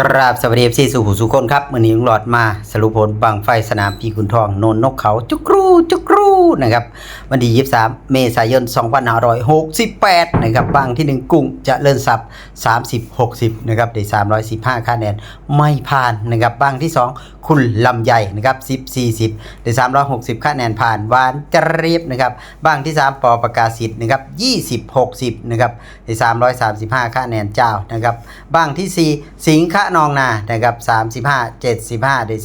กราบสวัสดีซีสู่หูสุคนครับมื่อนี้ลุงหลอดมาสรุปผลบังไฟสนามพีกุนทองโนนนกเขาจุกรูจุกรูนะครับวันที่23 เมษายน 2568 นะครับบางที่ 1 กุ้งจะเลื่อนสับ 30 60 นะครับได้315 คะแนนไม่ผ่านนะครับบางที่ 2 คุณลำใหญ่นะครับ10 40ได้360 คะแนนผ่านวานกระเรียบนะครับบ้างที่ 3 ปอประกาศสิทธิ์นะครับ20 60นะครับได้335 คะแนนเจ้านะครับบ้างที่ 4 สิงคะนองนานะครับ35 75ได้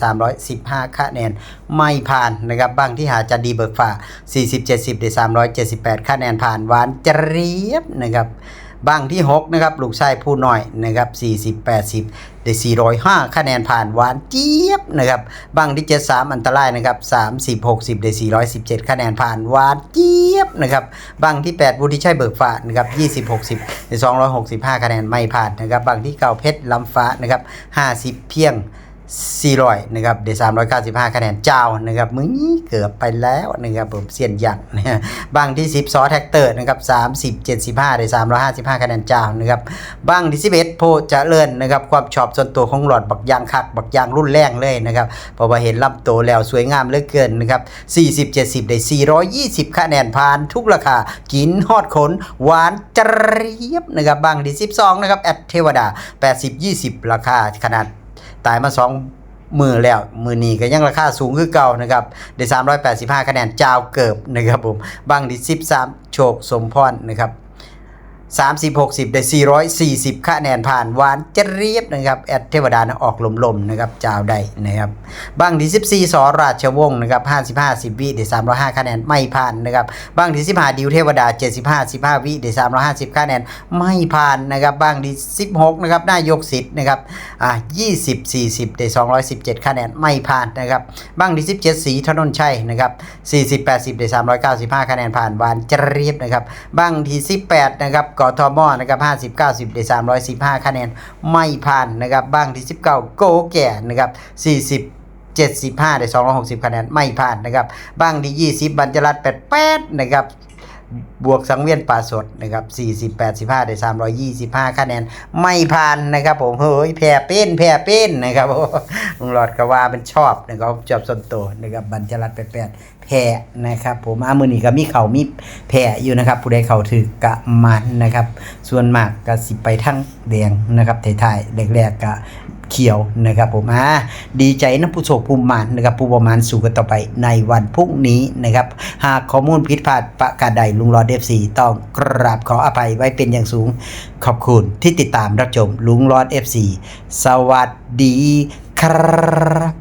315 คะแนนไม่ผ่านนะครับบ้างที่หาจะดีเบิกฝ่า40 70ได้378 คะแนนผ่านวานเจรียบนะครับ บางที่ 6 นะครับ ลูกชายผู้น้อยนะครับ 40 80 ได้ 405 คะแนนผ่านหวานเจี๊ยบนะครับบางที่ 73 อันตรายนะครับ 30 60 ได้ 417 คะแนนผ่านหวานเจี๊ยบนะครับบางที่ 8 บุธิชัยเบิกฟ้านะครับ 20 60 ได้ 265 คะแนนไม่ผ่านนะครับบางที่9เพชรลำฟ้านะครับ 50 เพียง 400นะครับเด395 คะแนนเจ้านะครับมึงเกือบไปแล้วนะครับผมเสียนยักษ์นะบางที่ 10ซอแท็กเตอร์นะครับ30 75เด355 คะแนนเจ้านะครับบางที่ 11 โพจะเลินนะครับความชอบส่วนตัวของหลอดบักยางคักบักยางรุ่นแรงเลยนะครับเพราะว่าเห็นลำโตแล้วสวยงามเหลือเกินนะครับ40 70ได้420 คะแนนผ่านทุกราคากินฮอดขนหวานเจรียบนะครับบางที่ 12นะครับแอดเทวดา 80 20 ราคาขนาด ตายมาสองมือแล้วมือนี้ก็ยังราคาสูงคือเก่านะครับได้385 คะแนนเจ้าเกิบนะครับผมบางที่13 โชคสมพรนะครับ 30 60 ได้ 440คะแนนผ่านหวานจะเรียบนะครับแอดเทวดานะออกลมๆนะครับเจ้าได้นะครับบางที่14สอราชวงศ์นะครับ55 10วิได้305คะแนนไม่ผ่านนะครับบางที่15ดิวเทวดา 75 15วิได้350คะแนนไม่ผ่านนะครับบางที่16นะครับนายกสิทธิ์นะครับอ่า20 40ได้217คะแนนไม่ผ่านนะครับบางที่17สีถนนชัยนะครับ40 80ได้395คะแนนผ่านหวานจะเรียบนะครับบางที่18นะครับกทมนะครับ50 90ได้315คะแนนไม่ผ่านนะครับบางที่19โกแก่นะครับ40 75ได้260คะแนนไม่ผ่านนะครับบางที่20บรรจรัต88นะครับ บวกสังเวียนป่าสดนะครับ 40 85 ได้ 325 คะแนน ไม่ผ่านนะครับผม เฮ้ยแพ้เป็นแพ้เป็นนะครับโอ้ลุงหลอดก็ว่าเป็นชอบนะครับชอบส่วนตัวนะครับบรรจรัต88แพ้นะครับ ผมอามือนี้ก็มีเขามีแพ้อยู่นะครับ ผู้ใดเขาถือกะมันนะครับ ส่วนมากก็สิไปทั้งแดงนะครับถ่ายๆแรกๆก็ เขียวนะครับผมอ่าดีใจนะผู้โชคภูมิมานนะครับผู้ประมาณสู่กันต่อไปในวันพรุ่งนี้นะครับ หากข้อมูลผิดพลาดประกาศใดลุงรอเดฟซีต้องกราบขออภัยไว้เป็นอย่างสูง ขอบคุณที่ติดตามรับชมลุงรอดเอฟซีสวัสดีครับ